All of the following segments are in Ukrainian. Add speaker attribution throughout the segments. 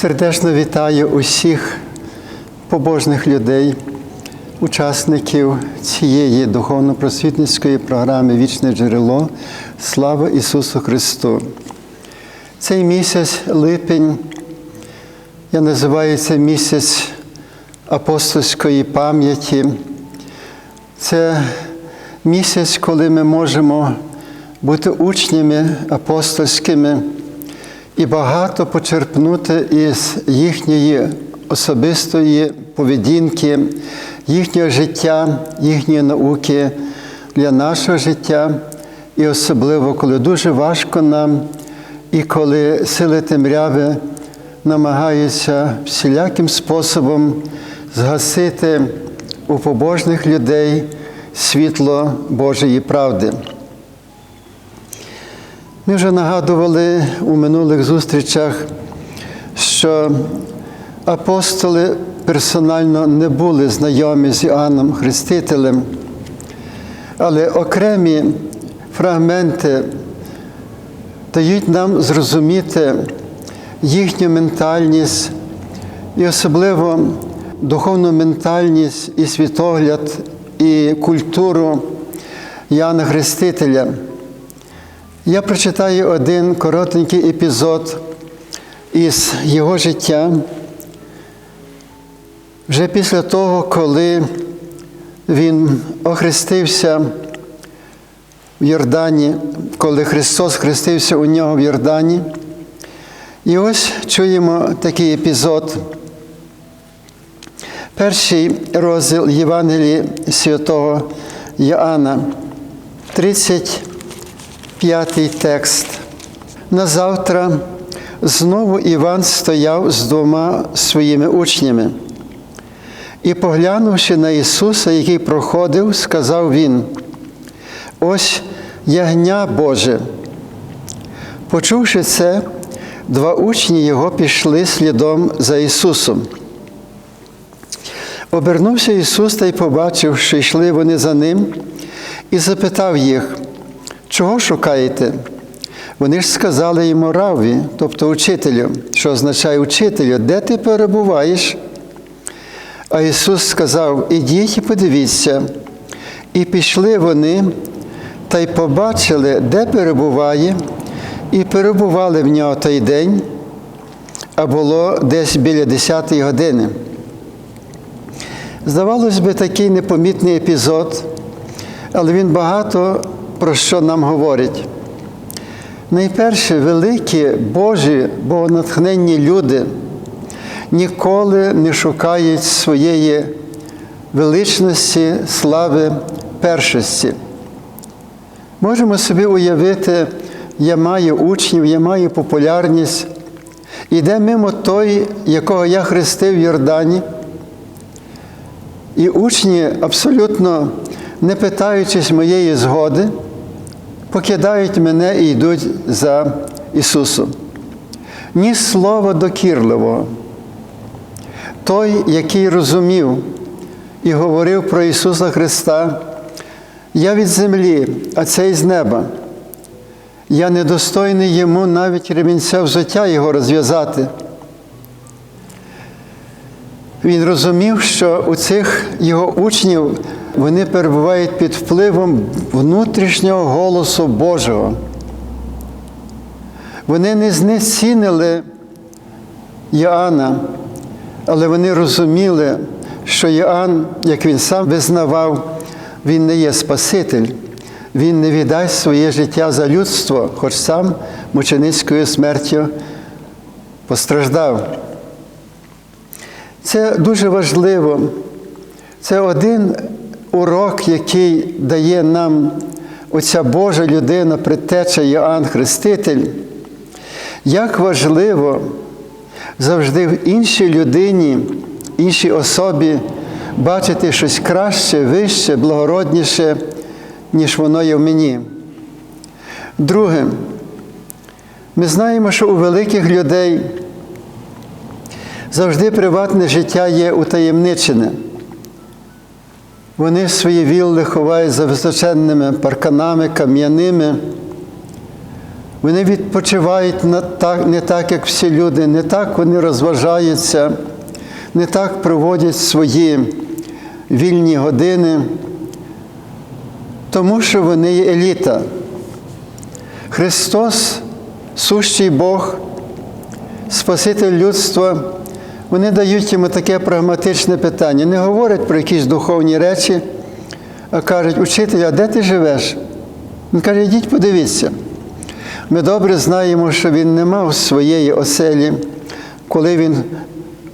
Speaker 1: Сердечно вітаю усіх побожних людей, учасників цієї духовно-просвітницької програми Вічне джерело. Слава Ісусу Христу! Цей місяць липень, я називаю це місяць апостольської пам'яті. Це місяць, коли ми можемо бути учнями апостольськими і багато почерпнути із їхньої особистої поведінки, їхнього життя, їхньої науки для нашого життя, і особливо, коли дуже важко нам, і коли сили темряви намагаються всіляким способом згасити у побожних людей світло Божої правди. Ми вже нагадували у минулих зустрічах, що апостоли персонально не були знайомі з Іоанном Хрестителем, але окремі фрагменти дають нам зрозуміти їхню ментальність і особливо духовну ментальність і світогляд, і культуру Іоанна Хрестителя. Я прочитаю один коротенький епізод із його життя. Вже після того, коли він охрестився в Йордані, коли Христос хрестився у нього в Йордані. І ось чуємо такий епізод. Перший розділ Євангелії святого Йоанна, 30 П'ятий текст. Назавтра знову Іван стояв з двома своїми учнями. І, поглянувши на Ісуса, який проходив, сказав Він: Ось ягня Боже. Почувши це, два учні Його пішли слідом за Ісусом. Обернувся Ісус та й побачив, що йшли вони за Ним, і запитав їх, Чого шукаєте? Вони ж сказали йому равві, тобто учителю, що означає учителю, де ти перебуваєш? А Ісус сказав: Ідіть і подивіться. І пішли вони та й побачили, де перебуває, і перебували в нього той день, а було десь біля 10 години. Здавалось би, такий непомітний епізод, але він багато про що нам говорять. Найперше, великі Божі, богонатхненні люди ніколи не шукають своєї величності, слави, першості. Можемо собі уявити, я маю учнів, я маю популярність, іде мимо той, якого я хрестив в Йордані, і учні абсолютно не питаючись моєї згоди, покидають мене і йдуть за Ісусом. Ні слова докірливого. Той, який розумів і говорив про Ісуса Христа, я від землі, а цей з неба. Я недостойний йому навіть ремінця взуття його розв'язати. Він розумів, що у цих його учнів вони перебувають під впливом внутрішнього голосу Божого. Вони не знецінили Йоанна, але вони розуміли, що Йоанн, як він сам визнавав, він не є Спаситель, він не віддасть своє життя за людство, хоч сам мученицькою смертю постраждав. Це дуже важливо. Це один урок, який дає нам оця Божа людина, предтеча Йоанн Хреститель, як важливо завжди в іншій людині, іншій особі бачити щось краще, вище, благородніше, ніж воно є в мені. Друге, ми знаємо, що у великих людей завжди приватне життя є утаємничене. Вони свої вілли ховають за височенними парканами, кам'яними. Вони відпочивають не так, як всі люди, не так вони розважаються, не так проводять свої вільні години, тому що вони є еліта. Христос, сущий Бог, Спаситель людства, вони дають йому таке прагматичне питання. Не говорять про якісь духовні речі, а кажуть, учитель, а де ти живеш? Він каже, йдіть подивіться. Ми добре знаємо, що він не мав своєї оселі. Коли він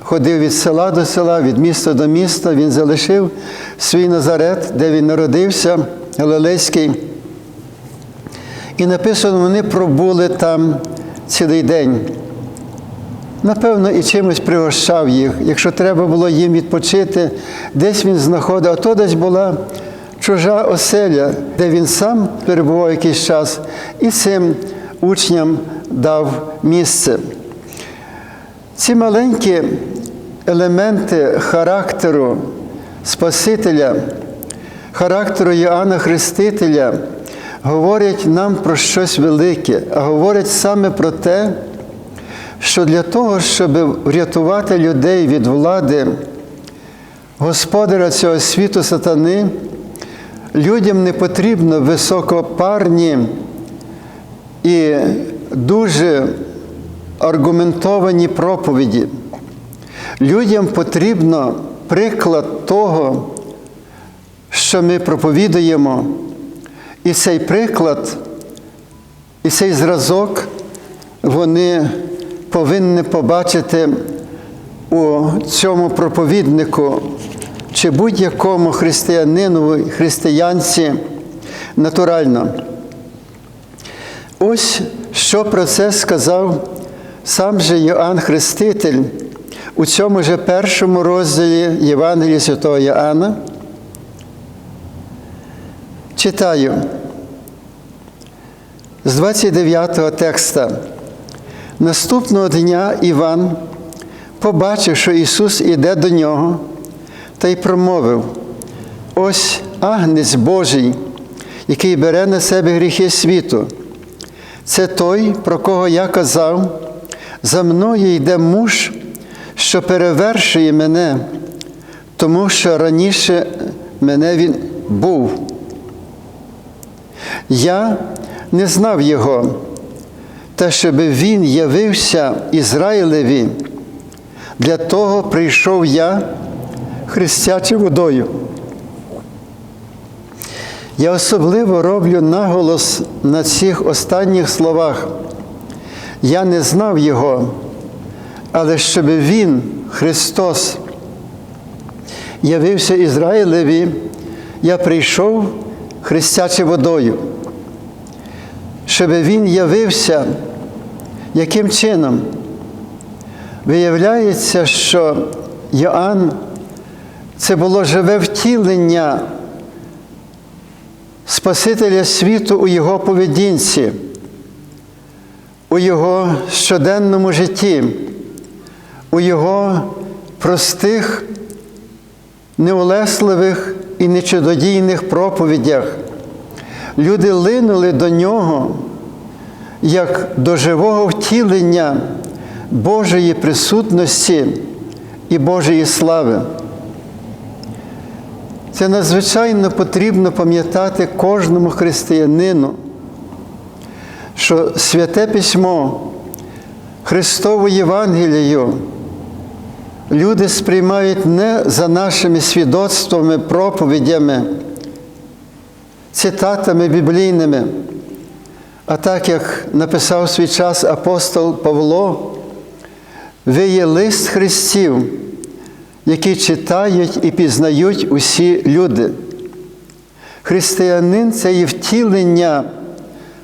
Speaker 1: ходив від села до села, від міста до міста, він залишив свій Назарет, де він народився, Галилейський. І написано, вони пробули там цілий день. Напевно, і чимось пригощав їх. Якщо треба було їм відпочити, десь він знаходив, а то десь була чужа оселя, де він сам перебував якийсь час, і цим учням дав місце. Ці маленькі елементи характеру Спасителя, характеру Іоанна Хрестителя говорять нам про щось велике, а говорять саме про те, що для того, щоб врятувати людей від влади, господаря цього світу сатани, людям не потрібно високопарні і дуже аргументовані проповіді. Людям потрібно приклад того, що ми проповідуємо, і цей приклад, і цей зразок вони повинні побачити у цьому проповіднику чи будь-якому християнину, християнці натурально. Ось що про це сказав сам же Йоанн Хреститель у цьому же першому розділі Євангелія Святого Йоанна. Читаю з 29 текста. Наступного дня Іван побачив, що Ісус іде до нього, та й промовив: ось агнець Божий, який бере на себе гріхи світу. Це той, про кого я казав, за мною йде муж, що перевершує мене, тому що раніше мене він був. Я не знав його, та щоб він явився Ізраїлеві, для того прийшов я, хрестячи водою. Я особливо роблю наголос на цих останніх словах. Я не знав Його, але щоб Він, Христос, явився Ізраїлеві, я прийшов хрестячи водою. Щоб Він явився, яким чином? Виявляється, що Йоанн це було живе втілення Спасителя світу у Його поведінці, у Його щоденному житті, у Його простих, неулесливих і нечудодійних проповідях. Люди линули до нього як до живого втілення Божої присутності і Божої слави. Це надзвичайно потрібно пам'ятати кожному християнину, що святе письмо, Христову Євангелію люди сприймають не за нашими свідоцтвами, проповідями, цитатами біблійними, а так як написав свій час апостол Павло, ви є лист Христів, який читають і пізнають усі люди. Християнин це є втілення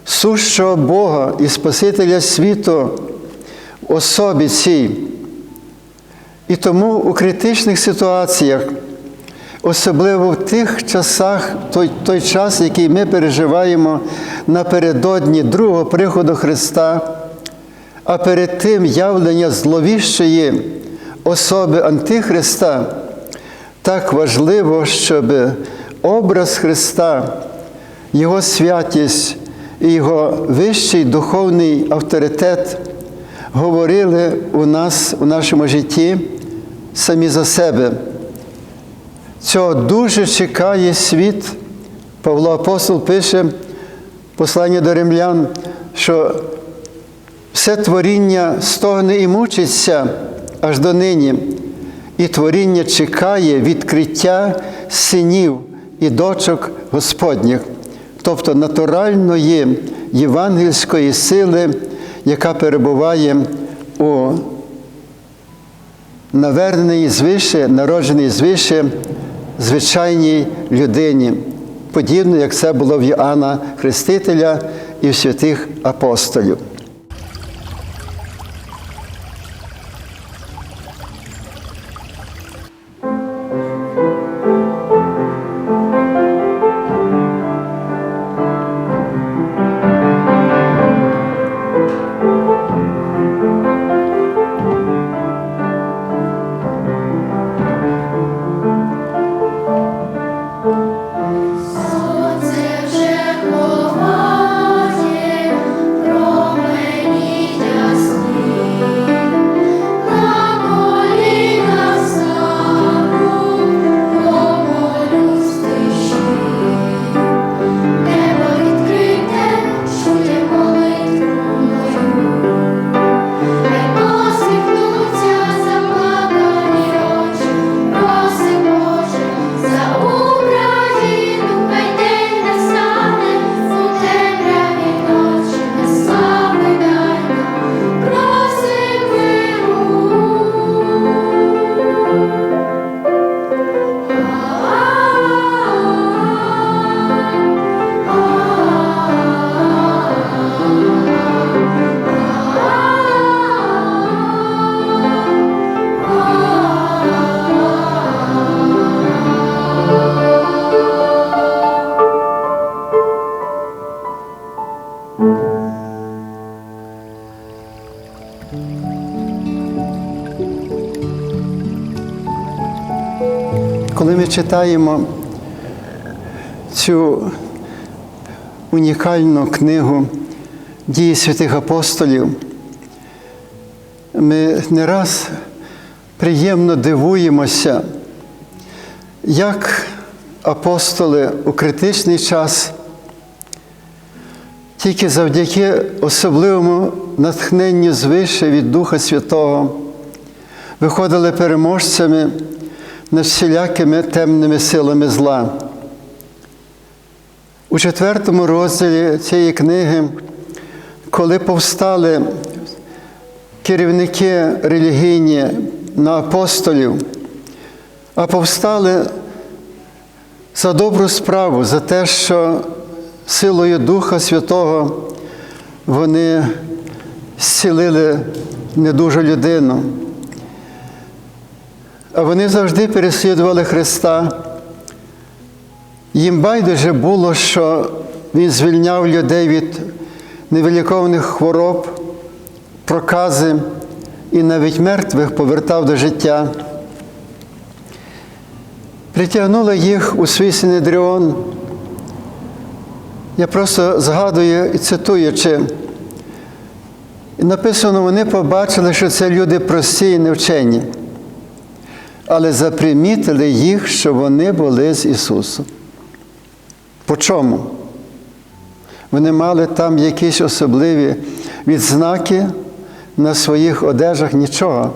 Speaker 1: сущого Бога і Спасителя світу в особі цій. І тому у критичних ситуаціях, особливо в тих часах, той, той час, який ми переживаємо напередодні другого приходу Христа, а перед тим явлення зловіщої особи Антихриста, так важливо, щоб образ Христа, Його святість, і його вищий духовний авторитет говорили у нас у нашому житті самі за себе. Цього дуже чекає світ. Павло Апостол пише послання до римлян, що все творіння стогне і мучиться аж до нині, і творіння чекає відкриття синів і дочок Господніх, тобто натуральної євангельської сили, яка перебуває у наверненій звише, народженій звише звичайній людині, подібно як це було в Йоанна Хрестителя і в святих апостолів. Коли ми читаємо цю унікальну книгу дії святих апостолів, ми не раз приємно дивуємося, як апостоли у критичний час тільки завдяки особливому натхненню звише від Духа Святого виходили переможцями над всілякими темними силами зла. У четвертому розділі цієї книги, коли повстали керівники релігійні на апостолів, а повстали за добру справу, за те, що силою Духа Святого вони зцілили недужу людину. А вони завжди переслідували Христа. Їм байдуже було, що Він звільняв людей від невилікованих хвороб, прокази і навіть мертвих повертав до життя. Притягнули їх у свій Синедріон. Я просто згадую і цитуючи, написано, вони побачили, що це люди прості і невчені але запримітили їх, що вони були з Ісусом. По чому? Вони мали там якісь особливі відзнаки на своїх одежах нічого.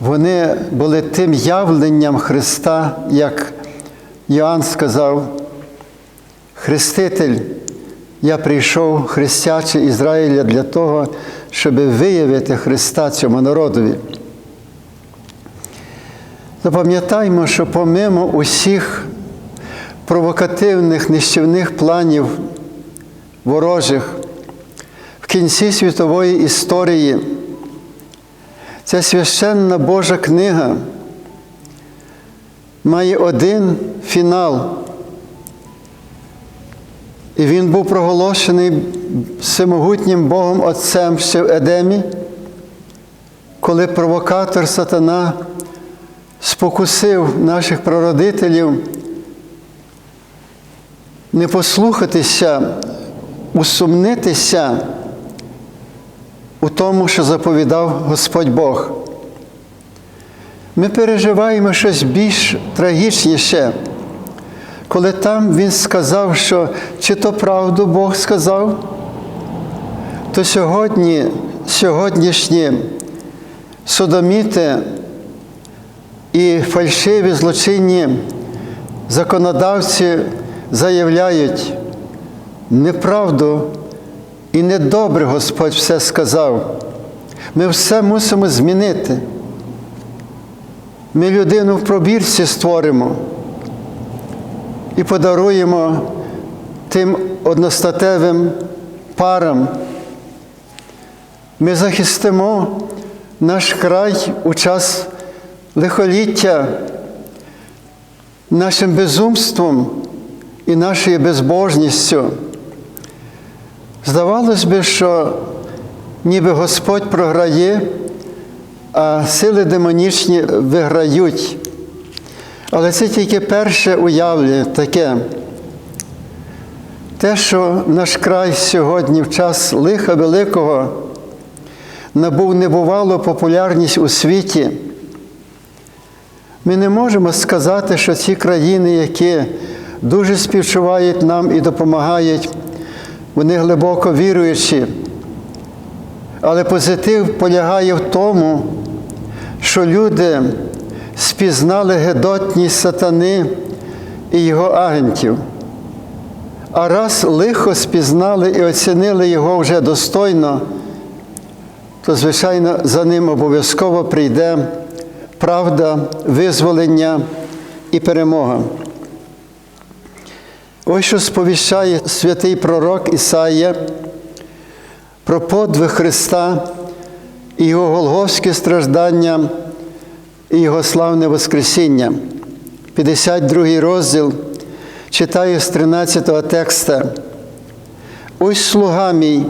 Speaker 1: Вони були тим явленням Христа, як Йоанн сказав, Хреститель, я прийшов хрестячи Ізраїля для того, щоб виявити Христа цьому народові. Запам'ятаймо, що помимо усіх провокативних нищівних планів ворожих в кінці світової історії ця священна Божа книга має один фінал. І він був проголошений всемогутнім Богом Отцем ще в Едемі, коли провокатор сатана спокусив наших прародителів не послухатися, усумнитися у тому, що заповідав Господь Бог. Ми переживаємо щось більш трагічніше, коли там Він сказав, що чи то правду Бог сказав, то сьогодні, сьогоднішні содоміти і фальшиві злочинні законодавці заявляють неправду і недобре Господь все сказав. Ми все мусимо змінити. Ми людину в пробірці створимо і подаруємо тим одностатевим парам. Ми захистимо наш край у час лихоліття нашим безумством і нашою безбожністю. Здавалось би, що ніби Господь програє, а сили демонічні виграють. Але це тільки перше уявлення таке. Те, що наш край сьогодні в час лиха великого набув небувалу популярність у світі, ми не можемо сказати, що ці країни, які дуже співчувають нам і допомагають, вони глибоко віруючі. Але позитив полягає в тому, що люди спізнали гедотність сатани і його агентів. А раз лихо спізнали і оцінили його вже достойно, то, звичайно, за ним обов'язково прийде правда, визволення і перемога. Ось що сповіщає святий пророк Ісаїя про подвиг Христа і Його голговське страждання і Його славне Воскресіння. 52 розділ читаю з 13 текста. Ось слуга мій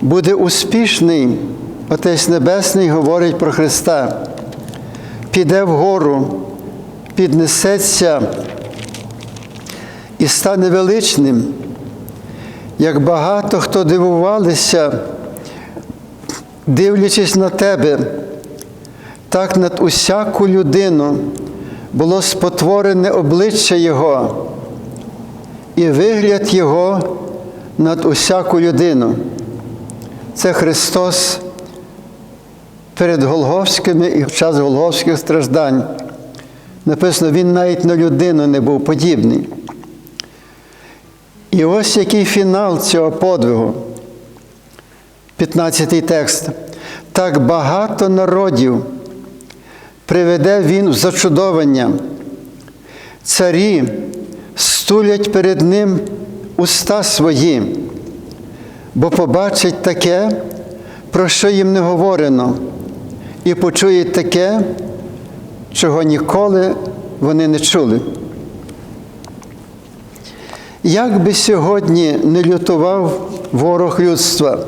Speaker 1: буде успішний, Отець Небесний говорить про Христа. Піде вгору, піднесеться і стане величним, як багато хто дивувалися, дивлячись на тебе, так над усяку людину було спотворене обличчя Його і вигляд Його над усяку людину. Це Христос перед Голговськими і в час Голговських страждань. Написано, Він навіть на людину не був подібний. І ось який фінал цього подвигу. 15 текст. Так багато народів приведе він в зачудовання. Царі стулять перед ним уста свої, бо побачать таке, про що їм не говорено, і почують таке, чого ніколи вони не чули. Як би сьогодні не лютував ворог людства,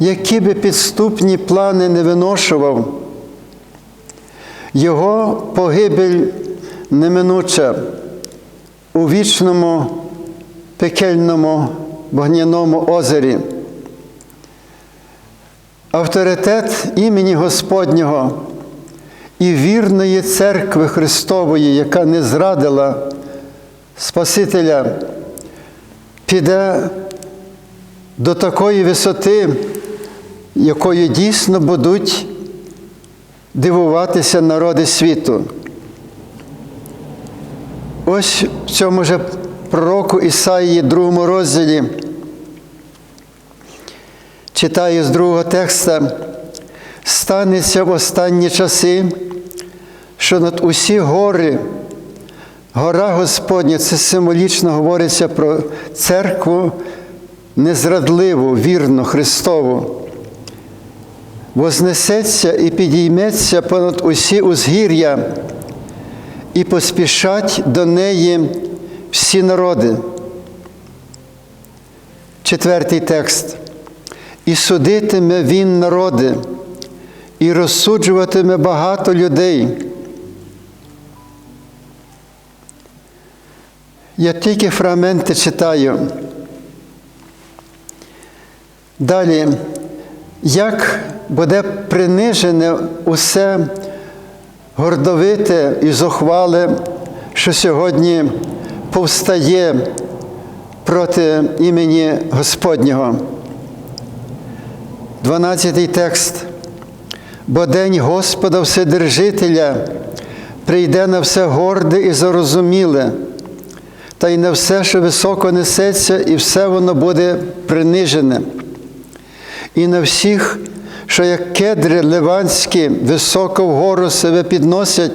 Speaker 1: які би підступні плани не виношував, його погибель неминуча у вічному пекельному вогняному озері. Авторитет імені Господнього і вірної церкви Христової, яка не зрадила Спасителя, піде до такої висоти, якою дійсно будуть дивуватися народи світу. Ось в цьому же пророку Ісаїї, другому розділі, читаю з другого текста, станеться в останні часи, що над усі гори, гора Господня, це символічно говориться про церкву незрадливу, вірну, Христову. Вознесеться і підійметься понад усі узгір'я, і поспішать до неї всі народи. Четвертий текст. І судитиме він народи, і розсуджуватиме багато людей. Я тільки фрагменти читаю. Далі, як буде принижене усе гордовите і зухвале, що сьогодні повстає проти імені Господнього. 12 текст. Бо день Господа Вседержителя прийде на все горде і зарозуміле, та й на все, що високо несеться, і все воно буде принижене. І на всіх, що як кедри ливанські високо вгору себе підносять,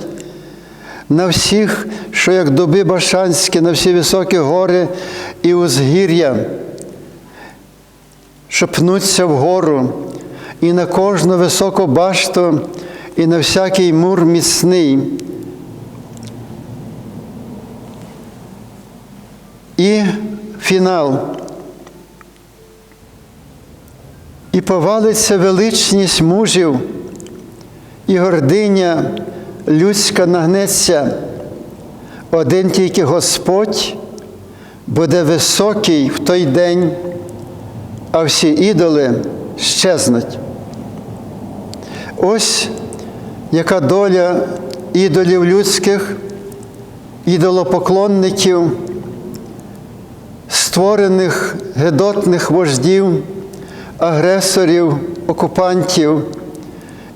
Speaker 1: на всіх, що як дуби башанські, на всі високі гори і узгір'я, що пнуться вгору, і на кожну високу башту, і на всякий мур міцний. І фінал. І повалиться величність мужів, і гординя людська нагнеться. Один тільки Господь буде високий в той день, а всі ідоли щезнуть. Ось яка доля ідолів людських, ідолопоклонників, створених гедотних вождів, агресорів, окупантів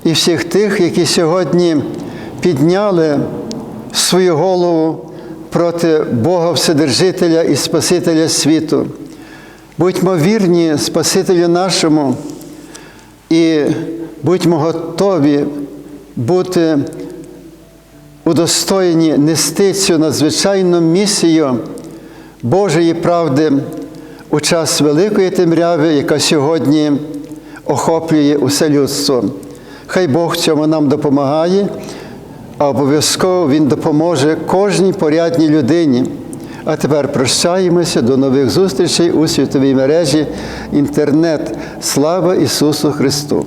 Speaker 1: і всіх тих, які сьогодні підняли свою голову проти Бога Вседержителя і Спасителя світу. Будьмо вірні Спасителю нашому і будьмо готові бути удостоєні нести цю надзвичайну місію Божої правди у час великої темряви, яка сьогодні охоплює усе людство. Хай Бог цьому нам допомагає, а обов'язково Він допоможе кожній порядній людині. А тепер прощаємося до нових зустрічей у світовій мережі інтернет. Слава Ісусу Христу!